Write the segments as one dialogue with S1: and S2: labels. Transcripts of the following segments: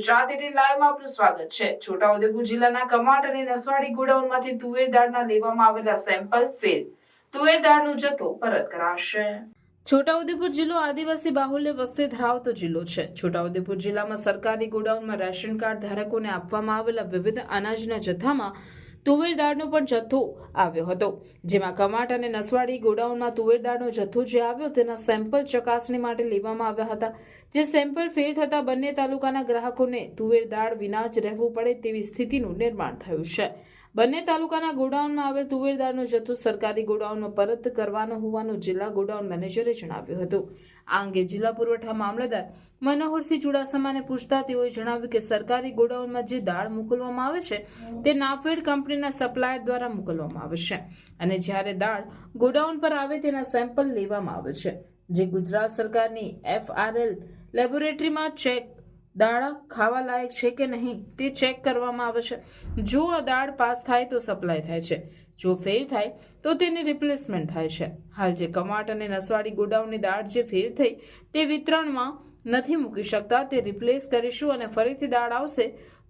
S1: Gujarat at લાઈવમાં આપનું સ્વાગત છે. છોટાઉદેપુર જિલ્લાના કમાટ અને નસવાડી ગોડાઉનમાંથી તુવેર દાળના લેવામાં આવેલા સેમ્પલ ફેલ તુવેર દાળનો જથ્થો પરત કરાશે. છોટાઉદેપુર જિલ્લો આદિવાસી બાહુલ્ય વસ્તી ધરાવતો જિલ્લો છે. છોટાઉદેપુર જિલ્લામાં સરકારી ગોડાઉનમાં રેશન કાર્ડ ધારકોને આપવામાં આવેલા વિવિધ અનાજના જથ્થામાં તુવેર દાળનો પણ જથ્થો આવ્યો હતો, જેમાં કમાટ અને નસવાડી ગોડાઉનમાં તુવેર દાળનો જથ્થો જે આવ્યો તેના સેમ્પલ ચકાસણી માટે લેવામાં આવ્યા હતા. જે સેમ્પલ ફેલ થતા બંને તાલુકાના ગ્રાહકોને તુવેર દાળ વિના જ રહેવું પડે તેવી સ્થિતિનું નિર્માણ થયું છે. બંને તાલુકાના ગોડાઉનમાં આવેલ તુવેરદારનો જથ્થો સરકારી ગોડાઉનમાં પરત કરવાનો હોવાનું જિલ્લા ગોડાઉન મેનેજરે જણાવ્યું હતું. આ અંગે જિલ્લા પુરવઠા મામલતદાર મનોહરસિંહ ચુડાસમાને પૂછતા તેઓએ જણાવ્યું કે સરકારી ગોડાઉનમાં જે દાળ મોકલવામાં આવે છે, તે નાફેડ કંપનીના સપ્લાયર દ્વારા મોકલવામાં આવે છે. અને જ્યારે દાળ ગોડાઉન પર આવે તેના સેમ્પલ લેવામાં આવે છે. જે ગુજરાત સરકારની એફઆરએલ લેબોરેટરીમાં ચેક દાળ ખાવા લાયક છે કે નહીં તે ચેક કરવામાં આવે છે. જો આ દાળ પાસ થાય તો સપ્લાય થાય છે. જો ફેલ થાય તો તેની રિપ્લેસમેન્ટ થાય છે. હાલ જે કમાટ અને નસવાડી ગોડાઉનની દાળ જે ફેલ થઈ તે વિતરણમાં નથી મૂકી શકતા, તે રિપ્લેસ કરીશું અને ફરીથી દાળ આવશે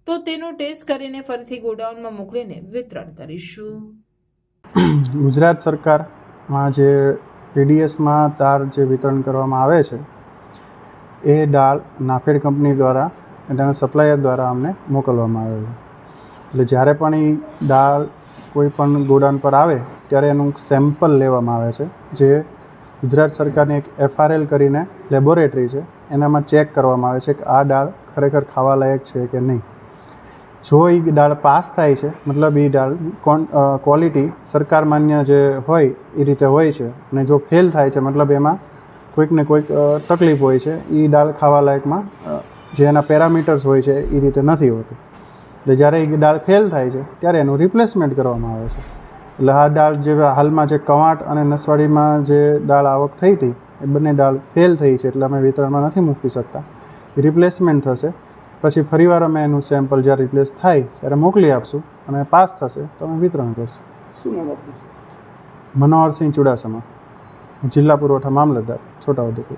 S1: તો તેનો ટેસ્ટ કરીને ફરીથી ગોડાઉનમાં મોકલીને વિતરણ કરીશું.
S2: ગુજરાત સરકારમાં જે પીડીએસમાં તાર જે વિતરણ કરવામાં આવે છે એ દાળ નાફેડ કંપની દ્વારા એના સપ્લાયર દ્વારા અમને મોકલવામાં આવે છે. એટલે જ્યારે પણ એ દાળ કોઈ પણ ગોડાઉન પર આવે, ત્યારે એનું સેમ્પલ લેવામાં આવે છે, જે ગુજરાત સરકારની એક એફઆરએલ કરીને લેબોરેટરી છે. એનામાં ચેક કરવામાં આવે છે કે આ દાળ ખરેખર ખાવા લાયક છે કે નહીં. જો એ દાળ પાસ થાય છે, મતલબ એ દાળ ક્વોલિટી સરકાર માન્ય જે હોય એ રીતે હોય છે અને જો ફેલ થાય છે, મતલબ એમાં કોઈક ને કોઈક તકલીફ હોય છે એ દાળ ખાવા લાયકમાં જે એના પેરામીટર્સ હોય છે એ રીતે નથી હોતું. એટલે જ્યારે એ દાળ ફેલ થાય છે ત્યારે એનું રિપ્લેસમેન્ટ કરવામાં આવે છે. એટલે આ દાળ જે હાલમાં જે કવાંટ અને નસવાડીમાં જે દાળ આવક થઈ હતી એ બંને દાળ ફેલ થઈ છે એટલે અમે વિતરણમાં નથી મૂકી શકતા. રિપ્લેસમેન્ટ થશે. પછી ફરીવાર અમે એનું સેમ્પલ જ્યારે રિપ્લેસ થાય ત્યારે મોકલી આપશું અને પાસ થશે તો અમે વિતરણ કરશું.
S3: શું
S2: મનોહરસિંહ ચુડાસમા. જિલ્લા પુરવઠા મામલતદાર છોટાઉદેપુર.